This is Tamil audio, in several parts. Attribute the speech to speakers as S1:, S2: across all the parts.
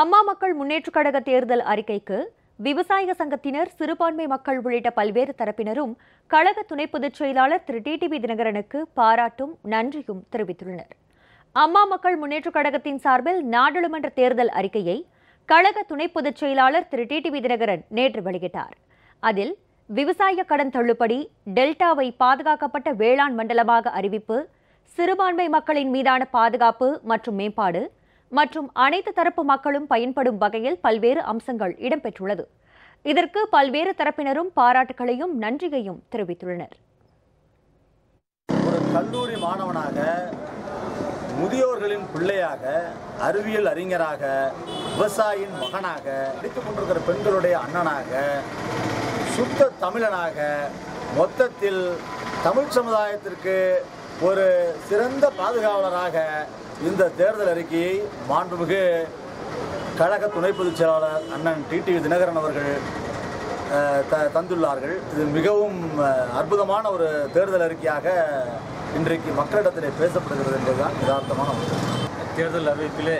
S1: அம்மா மக்கள் முன்னேற்றக் கழக தேர்தல் அறிக்கைக்கு விவசாய சங்கத்தினர் சிறுபான்மை மக்கள் உள்ளிட்ட பல்வேறு தரப்பினரும் கழக துணை பொதுச் செயலாளர் திரு. டிடிவி தினகரனுக்கு பாராட்டும் நன்றியும் தெரிவித்துள்ளனர். அம்மா மக்கள் முன்னேற்றக் கழகத்தின் சார்பில் நாடாளுமன்ற தேர்தல் அறிக்கையை கழக துணை பொதுச் செயலாளர் திரு. டிடிவி தினகரன் நேற்று வெளியிட்டார். அதில் விவசாய கடன் தள்ளுபடி டெல்டாவை பாதுகாக்கப்பட்ட வேளாண் மண்டலமாக அறிவிப்பு சிறுபான்மை மக்களின் மீதான பாதுகாப்பு மற்றும் மேம்பாடு மற்றும் அனைத்து தரப்பு மக்களும் பயன்படும் வகையில் பல்வேறு அம்சங்கள் இடம்பெற்றுள்ளது. இதற்கு பல்வேறு தரப்பினரும் பாராட்டுகளையும் நன்றியையும் தெரிவித்துள்ளனர்.
S2: ஒரு கல்லூரி மாணவனாக முதியோர்களின் பிள்ளையாக அறிவியல் அறிஞராக விவசாயியின் மகனாக படித்துக் கொண்டிருக்கிற பெண்களுடைய அண்ணனாக சுத்த தமிழனாக மொத்தத்தில் தமிழ் சமுதாயத்திற்கு ஒரு சிறந்த பாதுகாவலராக இந்த தேர்தல் அறிக்கையை மாண்புமிகு கழக துணை பொதுச் செயலாளர் அண்ணன் டிடிவி தினகரன் அவர்கள் த தந்துள்ளார்கள். இது மிகவும் அற்புதமான ஒரு தேர்தல் அறிக்கையாக இன்றைக்கு மக்களிடத்திலே பேசப்படுகிறது என்பதுதான் யதார்த்தமான
S3: தேர்தல் அறிவிப்பிலே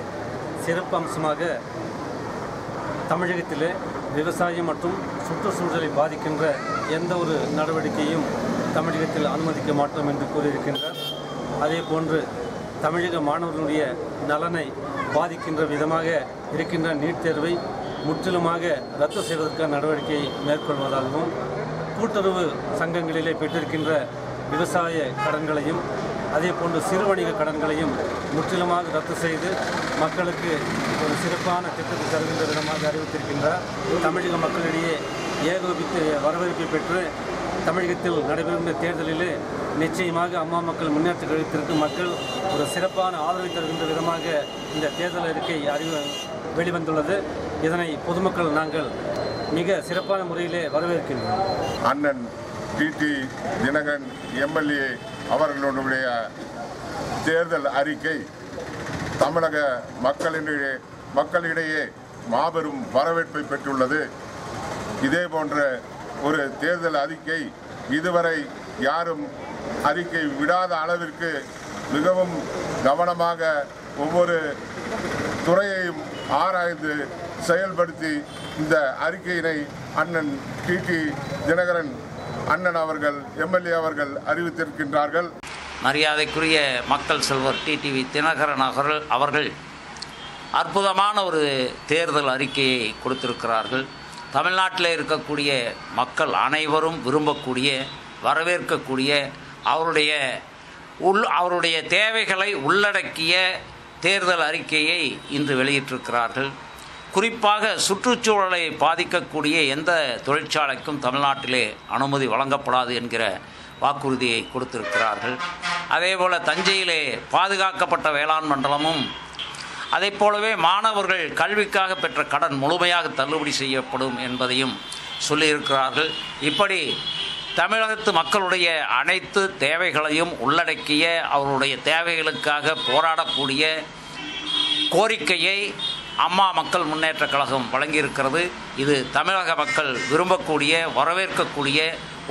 S3: சிறப்பு அம்சமாக தமிழகத்திலே விவசாயம் மற்றும் சுற்றுச்சூழலை பாதிக்கின்ற எந்த ஒரு நடவடிக்கையும் தமிழகத்தில் அனுமதிக்க மாட்டோம் என்று கூறியிருக்கின்றார். அதே போன்று தமிழக மாணவர்களுடைய நலனை பாதிக்கின்ற விதமாக இருக்கின்ற நீட் தேர்வை முற்றிலுமாக ரத்து செய்வதற்கான நடவடிக்கையை மேற்கொள்வதாகவும் கூட்டுறவு சங்கங்களிலே பெற்றிருக்கின்ற விவசாய கடன்களையும் அதே போன்று சிறு வணிக கடன்களையும் முற்றிலுமாக ரத்து செய்து மக்களுக்கு ஒரு சிறப்பான திட்டத்தை தருகின்ற விதமாக அறிவித்திருக்கின்றார். தமிழக மக்களிடையே ஏகோபித்து வரவேற்பை பெற்று தமிழகத்தில் நடைபெறுகின்ற தேர்தலிலே நிச்சயமாக அம்மா மக்கள் முன்னேற்ற கழகத்திற்கு மக்கள் ஒரு சிறப்பான ஆதரவை தருகின்ற விதமாக இந்த தேர்தல் அறிக்கை அறிவு வெளிவந்துள்ளது. இதனை பொதுமக்கள் நாங்கள் மிக சிறப்பான முறையிலே வரவேற்கின்றோம்.
S4: அண்ணன் டிடி தினகரன் எம்எல்ஏ அவர்களுடைய தேர்தல் அறிக்கை தமிழக மக்களிடையே மக்களிடையே மாபெரும் வரவேற்பை பெற்றுள்ளது. இதே போன்ற ஒரு தேர்தல் அறிக்கை இதுவரை யாரும் அறிக்கை விடாத அளவிற்கு மிகவும் கவனமாக ஒவ்வொரு துறையையும் ஆராய்ந்து செயல்படுத்தி இந்த அறிக்கையினை அண்ணன் டிடி தினகரன் அண்ணன் அவர்கள் எம்எல்ஏ அவர்கள் அறிவித்திருக்கின்றார்கள்.
S5: மரியாதைக்குரிய மக்கள் செல்வர் டிடிவி தினகரன் அவர்கள் அவர்கள் அற்புதமான ஒரு தேர்தல் அறிக்கையை கொடுத்திருக்கிறார்கள். தமிழ்நாட்டில் இருக்கக்கூடிய மக்கள் அனைவரும் விரும்பக்கூடிய வரவேற்கக்கூடிய அவருடைய உள் அவருடைய தேவைகளை உள்ளடக்கிய தேர்தல் அறிக்கையை இன்று வெளியிட்டிருக்கிறார்கள். குறிப்பாக சுற்றுச்சூழலை பாதிக்கக்கூடிய எந்த தொழிற்சாலைக்கும் தமிழ்நாட்டிலே அனுமதி வழங்கப்படாது என்கிற வாக்குறுதியை கொடுத்திருக்கிறார்கள். அதேபோல் தஞ்சையிலே பாதுகாக்கப்பட்ட வேளாண் மண்டலமும் அதை போலவே மாணவர்கள் கல்விக்காக பெற்ற கடன் முழுமையாக தள்ளுபடி செய்யப்படும் என்பதையும் சொல்லியிருக்கிறார்கள். இப்படி தமிழகத்து மக்களுடைய அனைத்து தேவைகளையும் உள்ளடக்கிய அவருடைய தேவைகளுக்காக போராடக்கூடிய கோரிக்கையை அம்மா மக்கள் முன்னேற்ற கழகம் வழங்கியிருக்கிறது. இது தமிழக மக்கள் விரும்பக்கூடிய வரவேற்கக்கூடிய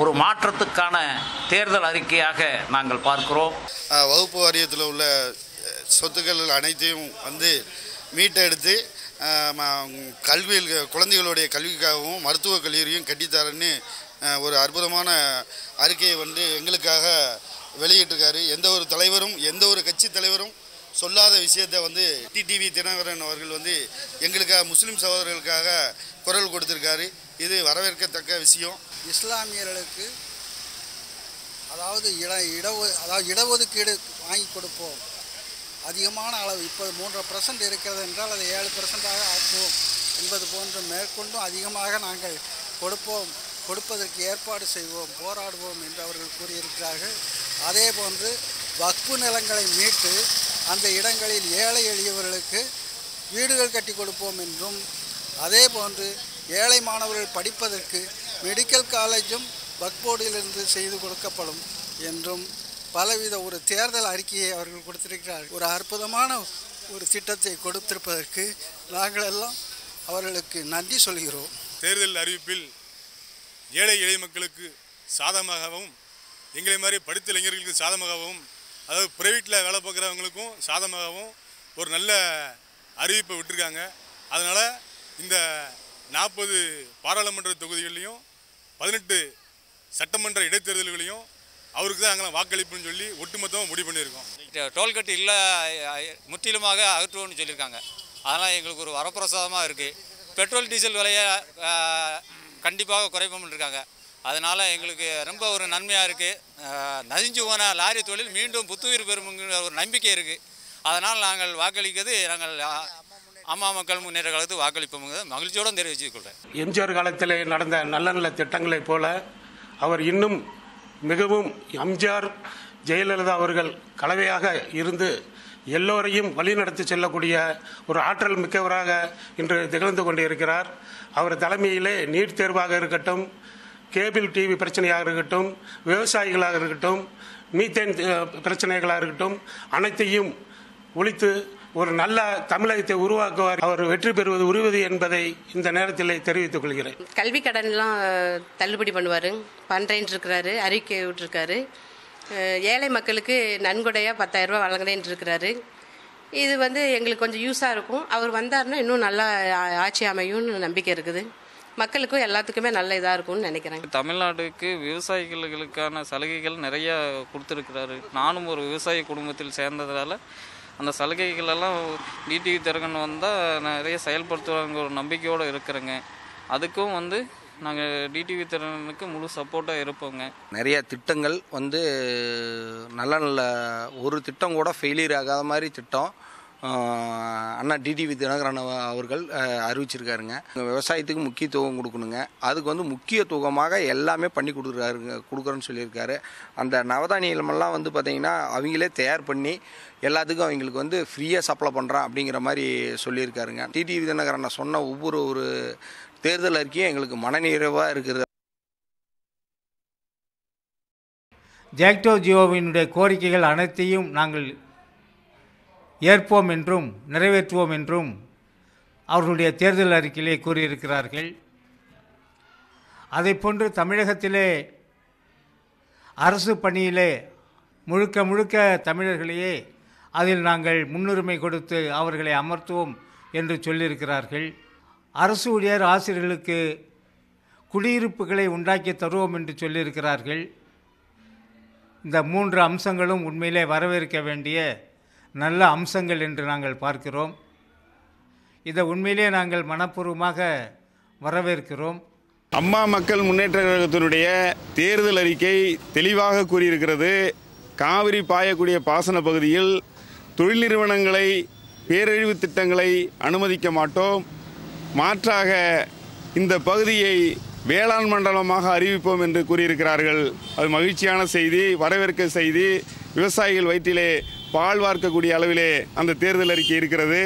S5: ஒரு மாற்றத்துக்கான தேர்தல் அறிக்கையாக நாங்கள் பார்க்கிறோம்.
S6: வகுப்பு வாரியத்தில் உள்ள சொத்துக்கள் அனைத்தையும் வந்து மீட்டெடுத்து கல்வியில் குழந்தைகளுடைய கல்விக்காகவும் மருத்துவக் கல்லூரியும் கட்டித்தரேன்னு ஒரு அற்புதமான அறிக்கையை வந்து எங்களுக்காக வெளியிட்டிருக்காரு. எந்த ஒரு தலைவரும் எந்த ஒரு கட்சி தலைவரும் சொல்லாத விஷயத்தை வந்து டிடிவி தினகரன் அவர்கள் வந்து எங்களுக்காக முஸ்லீம் சகோதரர்களுக்காக குரல் கொடுத்துருக்காரு. இது வரவேற்கத்தக்க விஷயம்.
S7: இஸ்லாமியர்களுக்கு அதாவது இட இட அதாவது இடஒதுக்கீடு வாங்கி கொடுப்போம். அதிகமான அளவு. இப்போ மூன்றரை பர்சன்ட் இருக்கிறது என்றால் அதை ஏழு பர்சன்டாக ஆக்குவோம் என்பது போன்று மேற்கொண்டும் அதிகமாக நாங்கள் கொடுப்போம். கொடுப்பதற்கு ஏற்பாடு செய்வோம் போராடுவோம் என்று அவர்கள் கூறியிருக்கிறார்கள். அதே போன்று வக்பு நிலங்களை மீட்டு அந்த இடங்களில் ஏழை எளியவர்களுக்கு வீடுகள் கட்டி கொடுப்போம் என்றும் அதே போன்று ஏழை மாணவர்கள் படிப்பதற்கு மெடிக்கல் காலேஜும் வக்போர்டிலிருந்து செய்து கொடுக்கப்படும் என்றும் பலவித ஒரு தேர்தல் அறிக்கையை அவர்கள் கொடுத்திருக்கிறார்கள். ஒரு அற்புதமான ஒரு திட்டத்தை கொடுத்திருப்பதற்கு நாங்கள் எல்லாம் அவர்களுக்கு நன்றி சொல்கிறோம்.
S8: தேர்தல் அறிவிப்பில் ஏழை எளிய மக்களுக்கு சாதகமாகவும் எங்களை மாதிரி படித்த இளைஞர்களுக்கு சாதகமாகவும் அதாவது ப்ரைவேட்டில் வேலை பார்க்குறவங்களுக்கும் சாதகமாகவும் ஒரு நல்ல அறிவிப்பை விட்டுருக்காங்க. அதனால் இந்த நாற்பது பாராளுமன்ற தொகுதிகளையும் பதினெட்டு சட்டமன்ற இடைத்தேர்தல்களையும் அவருக்கு தான் நாங்கள் வாக்களிப்புன்னு சொல்லி ஒட்டுமொத்தமாக முடிவு பண்ணியிருக்கோம்.
S9: டோல்கேட் இல்லை முற்றிலுமாக அகற்றுவோம்னு சொல்லியிருக்காங்க. அதனால் எங்களுக்கு ஒரு வரப்பிரசாதமாக இருக்குது பெட்ரோல் டீசல் விலையை கண்டிப்பாக குறைப்போம்னு இருக்காங்க. அதனால் எங்களுக்கு ரொம்ப ஒரு நன்மையாக இருக்குது நதிஞ்சு போன லாரி தொழில் மீண்டும் புத்துயிர் பெறும்ங்கிற ஒரு நம்பிக்கை இருக்குது அதனால் நாங்கள் வாக்களிக்கிறது நாங்கள் அம்மா மக்கள் முன்னேற்ற காலத்துக்கு வாக்களிப்போம்ங்கிறத மகிழ்ச்சியோடு தெரிவித்துக் கொள்கிறேன்
S10: எம்ஜிஆர் காலத்தில் நடந்த நல்ல நல்ல திட்டங்களைப் போல அவர் இன்னும் மிகவும் எம்ஜிஆர் ஜெயலலிதா அவர்கள் கலவையாக இருந்து எல்லோரையும் வழிநடத்தி செல்லக்கூடிய ஒரு ஆற்றல் மிக்கவராக இன்று திகழ்ந்து கொண்டிருக்கிறார். அவர் தலைமையிலே நீட் தேர்வாக இருக்கட்டும் கேபிள் டிவி பிரச்சனையாக இருக்கட்டும் விவசாயிகளாக இருக்கட்டும் மீத்தேன் பிரச்சனைகளாக இருக்கட்டும் அனைத்தையும் ஒழித்து ஒரு நல்ல தமிழகத்தை உருவாக்குவார் அவர் வெற்றி பெறுவது உறுதி என்பதை இந்த நேரத்தில் தெரிவித்துக் கொள்கிறேன்.
S11: கல்வி கடன்லாம் தள்ளுபடி பண்ணுவார். பண்ணுறேன்ட்டு இருக்கிறாரு அறிக்கை விட்டுருக்காரு. ஏழை மக்களுக்கு நன்கொடையாக பத்தாயிரம் ரூபாய் வழங்குறேன்ட்டு இருக்கிறாரு இது வந்து எங்களுக்கு கொஞ்சம் யூஸாக இருக்கும். அவர் வந்தாருன்னா இன்னும் நல்லா ஆட்சி அமையும்னு நம்பிக்கை இருக்குது. மக்களுக்கும் எல்லாத்துக்குமே நல்ல இதாக இருக்கும்னு நினைக்கிறேன்.
S12: தமிழ்நாட்டுக்கு விவசாயிகளுக்கான சலுகைகள் நிறைய கொடுத்துருக்கிறாரு. நானும் ஒரு விவசாய குடும்பத்தில் சேர்ந்ததால அந்த சலுகைகள் எல்லாம் டிடிவி திறகன் வந்தால் நிறைய செயல்படுத்துவாங்க ஒரு நம்பிக்கையோடு இருக்கிறேங்க. அதுக்கும் வந்து நாங்கள் டிடிவி திறனுக்கு முழு சப்போர்ட்டாக இருப்போங்க.
S13: நிறைய திட்டங்கள் வந்து நல்ல நல்ல ஒரு திட்டம் கூட ஃபெயிலியர் ஆகாத மாதிரி திட்டம். அண்ணா டிடிவி தினகரன் அவர்கள் அறிவிச்சிருக்காருங்க. விவசாயத்துக்கு முக்கியத்துவம் கொடுக்கணுங்க. அதுக்கு வந்து முக்கியத்துவமாக எல்லாமே பண்ணி கொடுக்குறாருங்க கொடுக்குறேன்னு சொல்லியிருக்காரு. அந்த நவதானியமெல்லாம் வந்து பார்த்திங்கன்னா அவங்களே தயார் பண்ணி எல்லாத்துக்கும் அவங்களுக்கு வந்து ஃப்ரீயாக சப்ளை பண்ணுறான் அப்படிங்கிற மாதிரி சொல்லியிருக்காருங்க. டிடிவி தினகரன் சொன்ன ஒவ்வொரு ஒரு தேர்தல் அறிக்கையும் எங்களுக்கு மனநிறைவாக இருக்குது
S14: ஜாக்டோ ஜியோவினுடைய கோரிக்கைகள் அனைத்தையும் நாங்கள் ஏற்போம் என்றும் நிறைவேற்றுவோம் என்றும் அவர்களுடைய தேர்தல் அறிக்கையிலே கூறியிருக்கிறார்கள். அதைப்போன்று தமிழகத்திலே அரசு பணியிலே முழுக்க முழுக்க தமிழர்களையே அதில் நாங்கள் முன்னுரிமை கொடுத்து அவர்களை அமர்த்துவோம் என்று சொல்லியிருக்கிறார்கள். அரசு ஊழியர் ஆசிரியர்களுக்கு குடியிருப்புகளை உண்டாக்கி தருவோம் என்று சொல்லியிருக்கிறார்கள். இந்த மூன்று அம்சங்களும் உண்மையிலே வரவேற்க வேண்டிய நல்ல அம்சங்கள் என்று நாங்கள் பார்க்கிறோம். இதை உண்மையிலே நாங்கள் மனப்பூர்வமாக வரவேற்கிறோம்.
S15: அம்மா மக்கள் முன்னேற்ற கழகத்தினுடைய தேர்தல் அறிக்கை தெளிவாக கூறியிருக்கிறது. காவிரி பாயக்கூடிய பாசன பகுதியில் தொழில் நிறுவனங்களை பேரழிவு திட்டங்களை அனுமதிக்க மாட்டோம். மாற்றாக இந்த பகுதியை வேளாண் மண்டலமாக அறிவிப்போம் என்று கூறியிருக்கிறார்கள். அது மகிழ்ச்சியான செய்தி வரவேற்க செய்தி. விவசாயிகள் வயிற்றிலே பாழ்வார்க்கக்கூடிய அளவிலே அந்த தேர்தல் அறிக்கை இருக்கிறது.